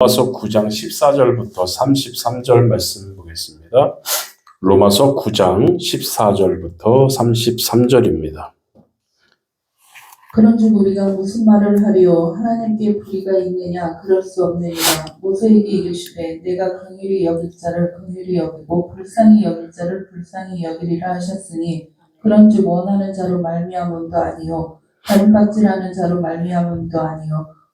로마서 9장 14절부터 33절 말씀 보겠습니다. 로마서 9장 14절부터 33절입니다. 그런즉 우리가 무슨 말을 하리요 하나님께 불의가 있느냐 그럴 수 없느니라 모세에게 이르시되 내가 긍휼히 여길 자를 긍휼히 여기고 불쌍히 여길 자를 불쌍히 여기리라 하셨으니 그런즉 원하는 자로 말미암음도 아니요 가름박질하는 자로 말미암음도 아니요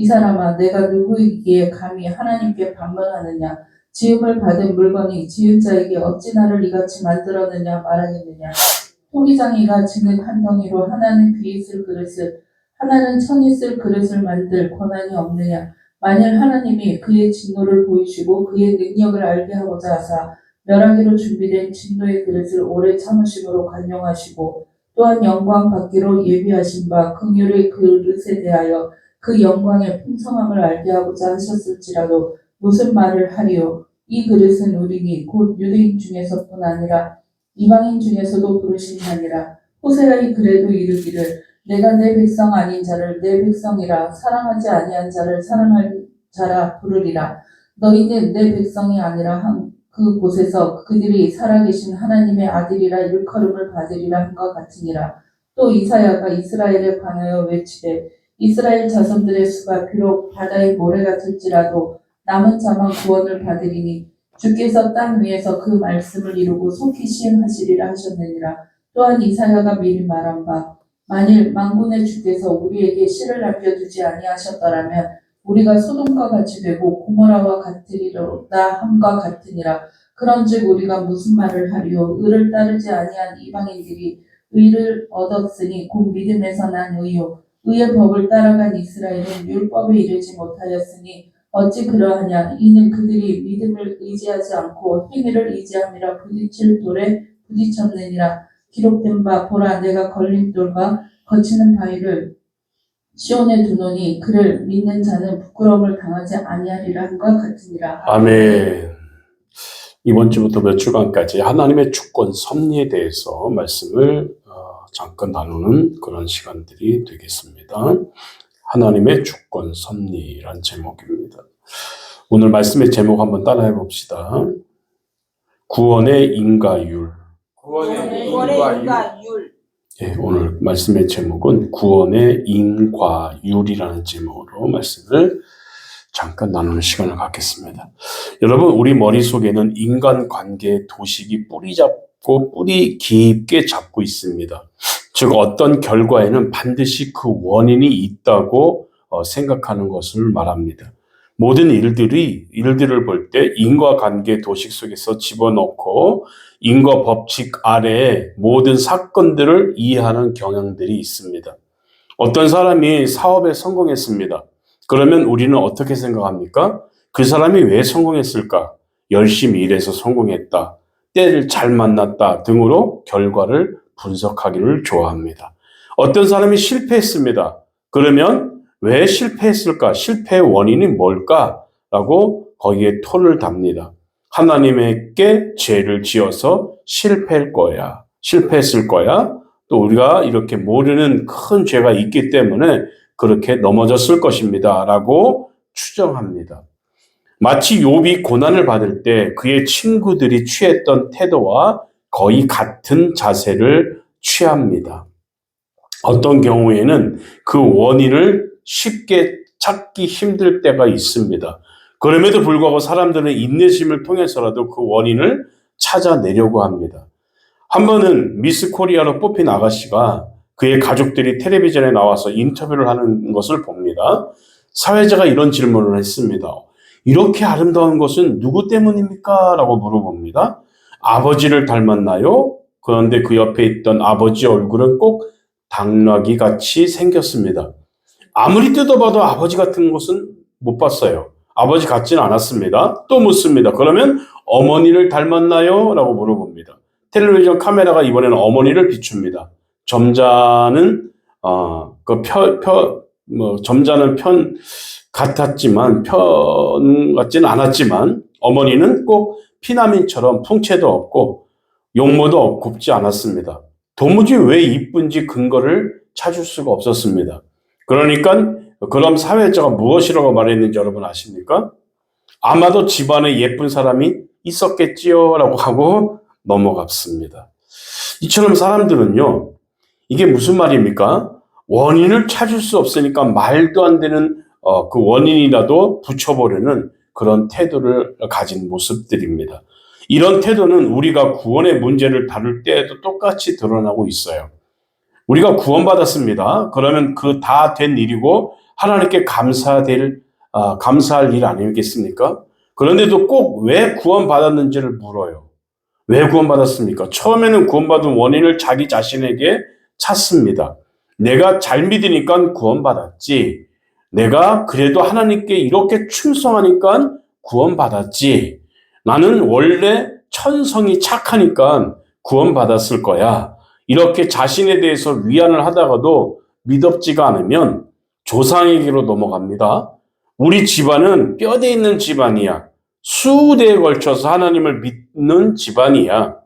이 사람아 내가 누구이기에 감히 하나님께 반문하느냐? 지음을 받은 물건이 지은 자에게 어찌 나를 이같이 만들었느냐 말하겠느냐? 토기장이가 지는 한 덩이로 하나는 귀 있을 그릇을 하나는 천 있을 그릇을 만들 권한이 없느냐? 만일 하나님이 그의 진노를 보이시고 그의 능력을 알게 하고자 하사 멸하기로 준비된 진노의 그릇을 오래 참으심으로 관용하시고 또한 영광 받기로 예비하신 바 긍휼의 그릇에 대하여 그 영광의 풍성함을 알게 하고자 하셨을지라도 무슨 말을 하리요? 이 그릇은 우리니 곧 유대인 중에서뿐 아니라 이방인 중에서도 부르심이 아니라. 호세아이 그래도 이르기를 내가 내 백성 아닌 자를 내 백성이라 사랑하지 아니한 자를 사랑할 자라 부르리라. 너희는 내 백성이 아니라 한 그곳에서 그들이 살아계신 하나님의 아들이라 일컬음을 받으리라 한것 같으니라. 또 이사야가 이스라엘에 관하여 외치되 이스라엘 자손들의 수가 비록 바다의 모래 같을지라도 남은 자만 구원을 받으리니 주께서 땅 위에서 그 말씀을 이루고 속히 시행하시리라 하셨느니라. 또한 이사야가 미리 말한 바 만일 만군의 주께서 우리에게 씨를 남겨두지 아니하셨더라면 우리가 소돔과 같이 되고 고모라와 같으리로다 함과 같으니라. 그런즉 우리가 무슨 말을 하리요 의를 따르지 아니한 이방인들이 의를 얻었으니 곧 믿음에서 난 의요 의의 법을 따라간 이스라엘은 율법에 이르지 못하였으니 어찌 그러하냐? 이는 그들이 믿음을 의지하지 않고 행위를 의지함이라 부딪힐 돌에 부딪혔느니라. 기록된 바 보라 내가 걸림돌과 거치는 바위를 시온에 두노니 그를 믿는 자는 부끄러움을 당하지 아니하리라 한것 같으니라. 아멘. 이번 주부터 몇 주간까지 하나님의 주권 섭리에 대해서 말씀을 어, 잠깐 나누는 그런 시간들이 되겠습니다. 하나님의 주권 섭리란 제목입니다. 오늘 말씀의 제목 한번 따라해 봅시다. 구원의 인가율. 구원의 구원의 인과 율. 인과율 예, 오늘 말씀의 제목은 구원의 인과율이라는 제목으로 말씀을 잠깐 나누는 시간을 갖겠습니다. 여러분, 우리 머릿속에는 인간 관계의 도식이 뿌리 잡 고 뿌리 깊게 잡고 있습니다. 즉, 어떤 결과에는 반드시 그 원인이 있다고 어, 생각하는 것을 말합니다. 모든 일들이, 일들을 볼 때 인과관계 도식 속에서 집어넣고 인과 법칙 아래에 모든 사건들을 이해하는 경향들이 있습니다. 어떤 사람이 사업에 성공했습니다. 그러면 우리는 어떻게 생각합니까? 그 사람이 왜 성공했을까? 열심히 일해서 성공했다. 때를 잘 만났다 등으로 결과를 분석하기를 좋아합니다. 어떤 사람이 실패했습니다. 그러면 왜 실패했을까? 실패의 원인이 뭘까? 라고 거기에 토를 답니다. 하나님에게 죄를 지어서 실패할 거야. 실패했을 거야. 또 우리가 이렇게 모르는 큰 죄가 있기 때문에 그렇게 넘어졌을 것입니다. 라고 추정합니다. 마치 욥이 고난을 받을 때 그의 친구들이 취했던 태도와 거의 같은 자세를 취합니다. 어떤 경우에는 그 원인을 쉽게 찾기 힘들 때가 있습니다. 그럼에도 불구하고 사람들은 인내심을 통해서라도 그 원인을 찾아내려고 합니다. 한 번은 미스 코리아로 뽑힌 아가씨가 그의 가족들이 텔레비전에 나와서 인터뷰를 하는 것을 봅니다. 사회자가 이런 질문을 했습니다. 이렇게 아름다운 것은 누구 때문입니까? 라고 물어봅니다. 아버지를 닮았나요? 그런데 그 옆에 있던 아버지 얼굴은 꼭 당나귀 같이 생겼습니다. 아무리 뜯어봐도 아버지 같은 것은 못 봤어요. 아버지 같지는 않았습니다. 또 묻습니다. 그러면 어머니를 닮았나요? 라고 물어봅니다. 텔레비전 카메라가 이번에는 어머니를 비춥니다. 점자는 어, 그 펴, 펴, 뭐 점자는 편 같았지만 편 같지는 않았지만 어머니는 꼭 피나민처럼 풍채도 없고 용모도 곱지 않았습니다. 도무지 왜 이쁜지 근거를 찾을 수가 없었습니다. 그러니까 그럼 사회자가 무엇이라고 말했는지 여러분 아십니까? 아마도 집안에 예쁜 사람이 있었겠지요 라고 하고 넘어갔습니다. 이처럼 사람들은요, 이게 무슨 말입니까? 원인을 찾을 수 없으니까 말도 안 되는 어, 그 원인이라도 붙여보려는 그런 태도를 가진 모습들입니다. 이런 태도는 우리가 구원의 문제를 다룰 때에도 똑같이 드러나고 있어요. 우리가 구원받았습니다. 그러면 그 다 된 일이고 하나님께 감사될 아, 감사할 일 아니겠습니까? 그런데도 꼭 왜 구원받았는지를 물어요. 왜 구원받았습니까? 처음에는 구원받은 원인을 자기 자신에게 찾습니다. 내가 잘 믿으니까 구원받았지. 내가 그래도 하나님께 이렇게 충성하니까 구원받았지. 나는 원래 천성이 착하니까 구원받았을 거야. 이렇게 자신에 대해서 위안을 하다가도 믿업지가 않으면 조상에게로 넘어갑니다. 우리 집안은 뼈대 있는 집안이야. 수대에 걸쳐서 하나님을 믿는 집안이야.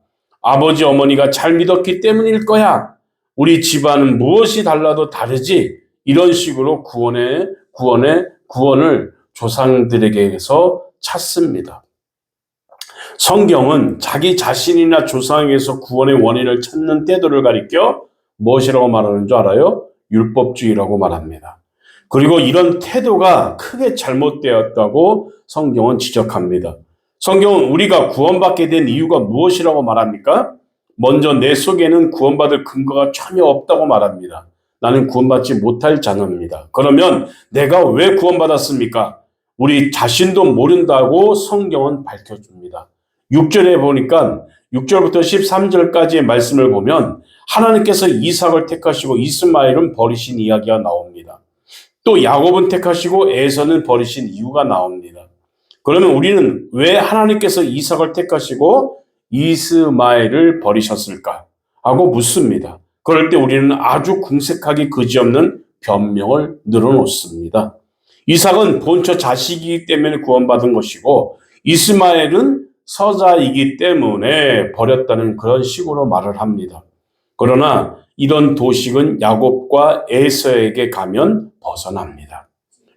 아버지, 어머니가 잘 믿었기 때문일 거야. 우리 집안은 무엇이 달라도 다르지. 이런 식으로 구원의, 구원의, 구원을 조상들에게서 찾습니다. 성경은 자기 자신이나 조상에게서 구원의 원인을 찾는 태도를 가리켜 무엇이라고 말하는 줄 알아요? 율법주의라고 말합니다. 그리고 이런 태도가 크게 잘못되었다고 성경은 지적합니다. 성경은 우리가 구원받게 된 이유가 무엇이라고 말합니까? 먼저 내 속에는 구원받을 근거가 전혀 없다고 말합니다. 나는 구원받지 못할 자녀입니다. 그러면 내가 왜 구원받았습니까? 우리 자신도 모른다고 성경은 밝혀줍니다. 6절에 보니까 6절부터 13절까지의 말씀을 보면 하나님께서 이삭을 택하시고 이스마엘은 버리신 이야기가 나옵니다. 또 야곱은 택하시고 에서는 버리신 이유가 나옵니다. 그러면 우리는 왜 하나님께서 이삭을 택하시고 이스마엘을 버리셨을까? 하고 묻습니다. 그럴 때 우리는 아주 궁색하기 그지없는 변명을 늘어놓습니다. 이삭은 본처 자식이기 때문에 구원받은 것이고 이스마엘은 서자이기 때문에 버렸다는 그런 식으로 말을 합니다. 그러나 이런 도식은 야곱과 에서에게 가면 벗어납니다.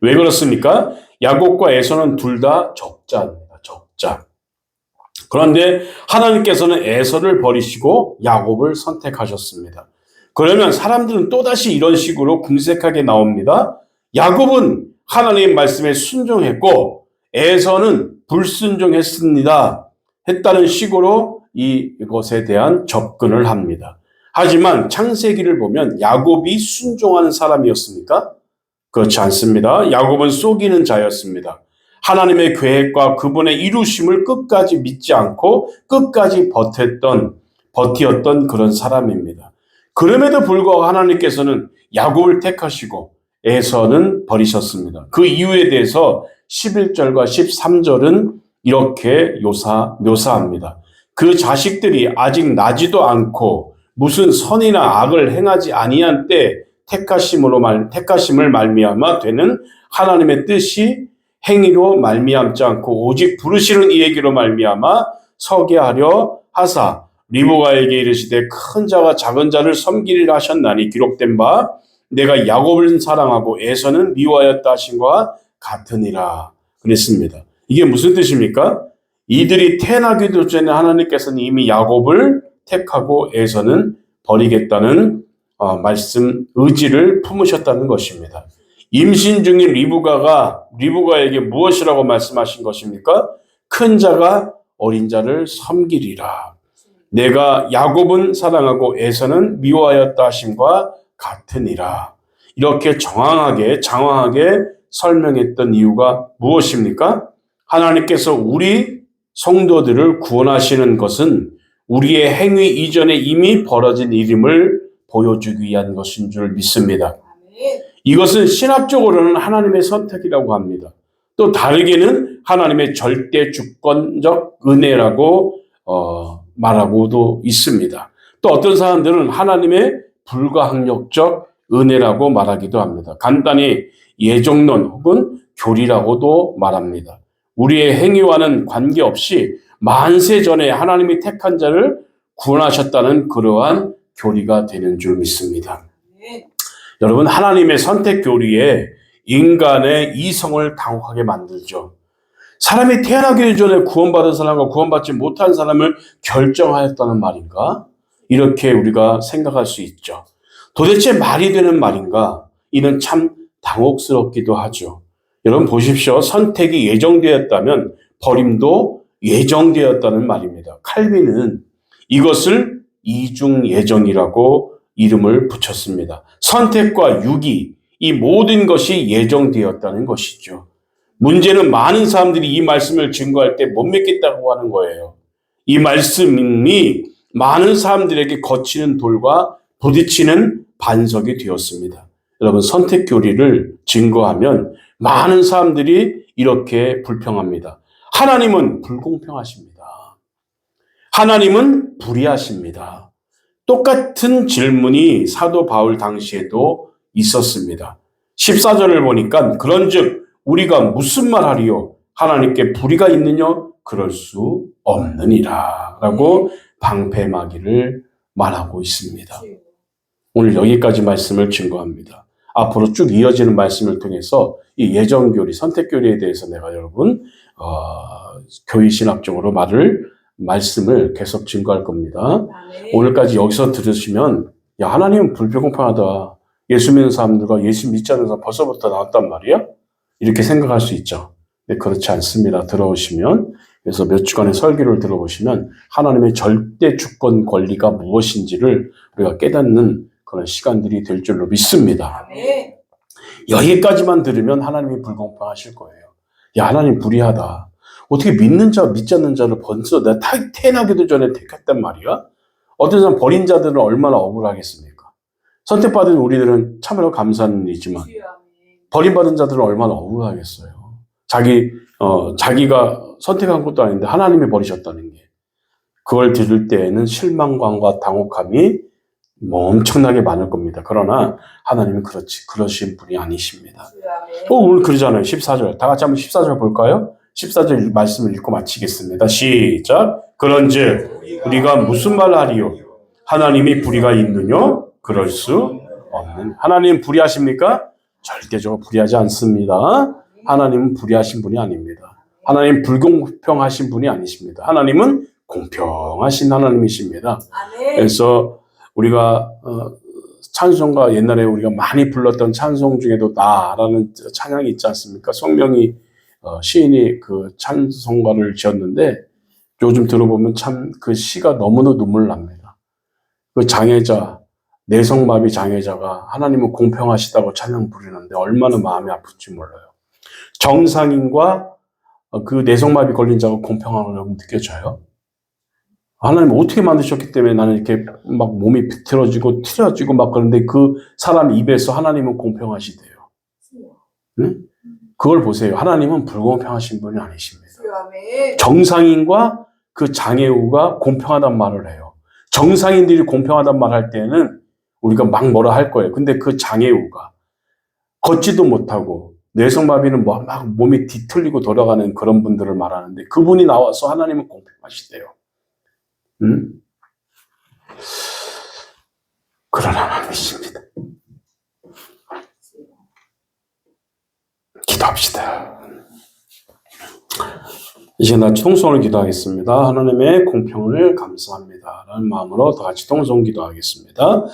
왜 그렇습니까? 야곱과 에서는 둘 다 적자입니다. 적자. 그런데 하나님께서는 에서를 버리시고 야곱을 선택하셨습니다. 그러면 사람들은 또다시 이런 식으로 궁색하게 나옵니다. 야곱은 하나님의 말씀에 순종했고 에서는 불순종했습니다. 했다는 식으로 이것에 대한 접근을 합니다. 하지만 창세기를 보면 야곱이 순종하는 사람이었습니까? 그렇지 않습니다. 야곱은 속이는 자였습니다. 하나님의 계획과 그분의 이루심을 끝까지 믿지 않고 끝까지 버텼던 버티었던 그런 사람입니다. 그럼에도 불구하고 하나님께서는 야곱을 택하시고 에서는 버리셨습니다. 그 이유에 대해서 11절과 13절은 이렇게 요사, 묘사합니다. 그 자식들이 아직 나지도 않고 무슨 선이나 악을 행하지 아니한 때 택하심으로 말 택하심을 말미암아 되는 하나님의 뜻이 행위로 말미암지 않고 오직 부르시는 이에게로 말미암아 서게 하려 하사 리보가에게 이르시되 큰 자가 작은 자를 섬기리라 하셨나니 기록된 바 내가 야곱을 사랑하고 에서는 미워하였다 하신과 같으니라 그랬습니다. 이게 무슨 뜻입니까? 이들이 태어나기도 전에 하나님께서는 이미 야곱을 택하고 에서는 버리겠다는 어, 말씀 의지를 품으셨다는 것입니다. 임신 중인 리브가가 리브가에게 무엇이라고 말씀하신 것입니까? 큰 자가 어린 자를 섬기리라. 내가 야곱은 사랑하고 에서는 미워하였다 하심과 같으니라. 이렇게 정황하게 장황하게 설명했던 이유가 무엇입니까? 하나님께서 우리 성도들을 구원하시는 것은 우리의 행위 이전에 이미 벌어진 일임을 보여주기 위한 것인 줄 믿습니다. 이것은 신학적으로는 하나님의 선택이라고 합니다. 또 다르게는 하나님의 절대 주권적 은혜라고 어, 말하고도 있습니다. 또 어떤 사람들은 하나님의 불가항력적 은혜라고 말하기도 합니다. 간단히 예정론 혹은 교리라고도 말합니다. 우리의 행위와는 관계없이 만세 전에 하나님이 택한 자를 구원하셨다는 그러한 교리가 되는 줄 믿습니다. 여러분, 하나님의 선택 교리에 인간의 이성을 당혹하게 만들죠. 사람이 태어나기 전에 구원받은 사람과 구원받지 못한 사람을 결정하였다는 말인가? 이렇게 우리가 생각할 수 있죠. 도대체 말이 되는 말인가? 이는 참 당혹스럽기도 하죠. 여러분 보십시오. 선택이 예정되었다면 버림도 예정되었다는 말입니다. 칼빈은 이것을 이중 예정이라고 이름을 붙였습니다. 선택과 유기, 이 모든 것이 예정되었다는 것이죠. 문제는 많은 사람들이 이 말씀을 증거할 때 못 믿겠다고 하는 거예요. 이 말씀이 많은 사람들에게 거치는 돌과 부딪히는 반석이 되었습니다. 여러분, 선택 교리를 증거하면 많은 사람들이 이렇게 불평합니다. 하나님은 불공평하십니다. 하나님은 불의하십니다. 똑같은 질문이 사도 바울 당시에도 있었습니다. 14절을 보니까 그런즉 우리가 무슨 말 하리요? 하나님께 불의가 있느냐? 그럴 수 없느니라. 라고 방패막이를 말하고 있습니다. 오늘 여기까지 말씀을 증거합니다. 앞으로 쭉 이어지는 말씀을 통해서 이 예정교리, 선택교리에 대해서 내가 여러분, 어, 교의신학적으로 말을, 말씀을 계속 증거할 겁니다. 오늘까지 여기서 들으시면, 야, 하나님은 불공평하다. 예수 믿는 사람들과 예수 믿지 않는 사람 벌써부터 나왔단 말이야? 이렇게 생각할 수 있죠. 근데 그렇지 않습니다. 들어오시면. 그래서 몇 주간의 설교를 들어보시면 하나님의 절대 주권 권리가 무엇인지를 우리가 깨닫는 그런 시간들이 될 줄로 믿습니다. 여기까지만 들으면 하나님이 불공평하실 거예요. 야, 하나님 불의하다. 어떻게 믿는 자, 믿지 않는 자를 벌써 내가 태- 태어나기도 전에 택했단 말이야? 어떤 사람 버린 자들은 얼마나 억울하겠습니까? 선택받은 우리들은 참으로 감사한 일이지만 버림받은 자들은 얼마나 억울하겠어요. 자기, 어, 자기가 선택한 것도 아닌데 하나님이 버리셨다는 게. 그걸 들을 때에는 실망감과 당혹함이 뭐 엄청나게 많을 겁니다. 그러나 하나님은 그렇지, 그러신 분이 아니십니다. 또 오늘 그러잖아요. 14절. 다 같이 한번 14절 볼까요? 14절 말씀을 읽고 마치겠습니다. 시작. 그런즉 우리가 무슨 말을 하리요? 하나님이 불의가 있느냐? 그럴 수 없는. 하나님 불의하십니까? 절대적으로 불의하지 않습니다. 하나님은 불의하신 분이 아닙니다. 하나님 불공평하신 분이 아니십니다. 하나님은 공평하신 하나님이십니다. 그래서 우리가 어, 찬송가 옛날에 우리가 많이 불렀던 찬송 중에도 나라는 찬양이 있지 않습니까? 성명이 어, 시인이 그 찬송가를 지었는데 요즘 들어보면 참 그 시가 너무나 눈물 납니다. 그 장애자 내성마비 장애자가 하나님은 공평하시다고 찬양 부르는데 얼마나 마음이 아플지 몰라요. 정상인과 어, 그 내성마비 걸린 자가 공평하다고 느껴져요? 하나님 어떻게 만드셨기 때문에 나는 이렇게 막 몸이 비틀어지고 틀어지고 막 그런데 그 사람 입에서 하나님은 공평하시대요. 응? 그걸 보세요. 하나님은 불공평하신 분이 아니십니다. 정상인과 그 장애우가 공평하단 말을 해요. 정상인들이 공평하단 말 할 때는 우리가 막 뭐라 할 거예요. 근데 그 장애우가 걷지도 못하고 뇌성마비는 뭐막 몸이 뒤틀리고 돌아가는 그런 분들을 말하는데 그분이 나와서 하나님은 공평하시대요. 음? 그런 하나님이십니다. 기도합시다. 이제 나 통성을 기도하겠습니다. 하나님의 공평을 감사합니다. 라는 마음으로 다 같이 통성 기도하겠습니다.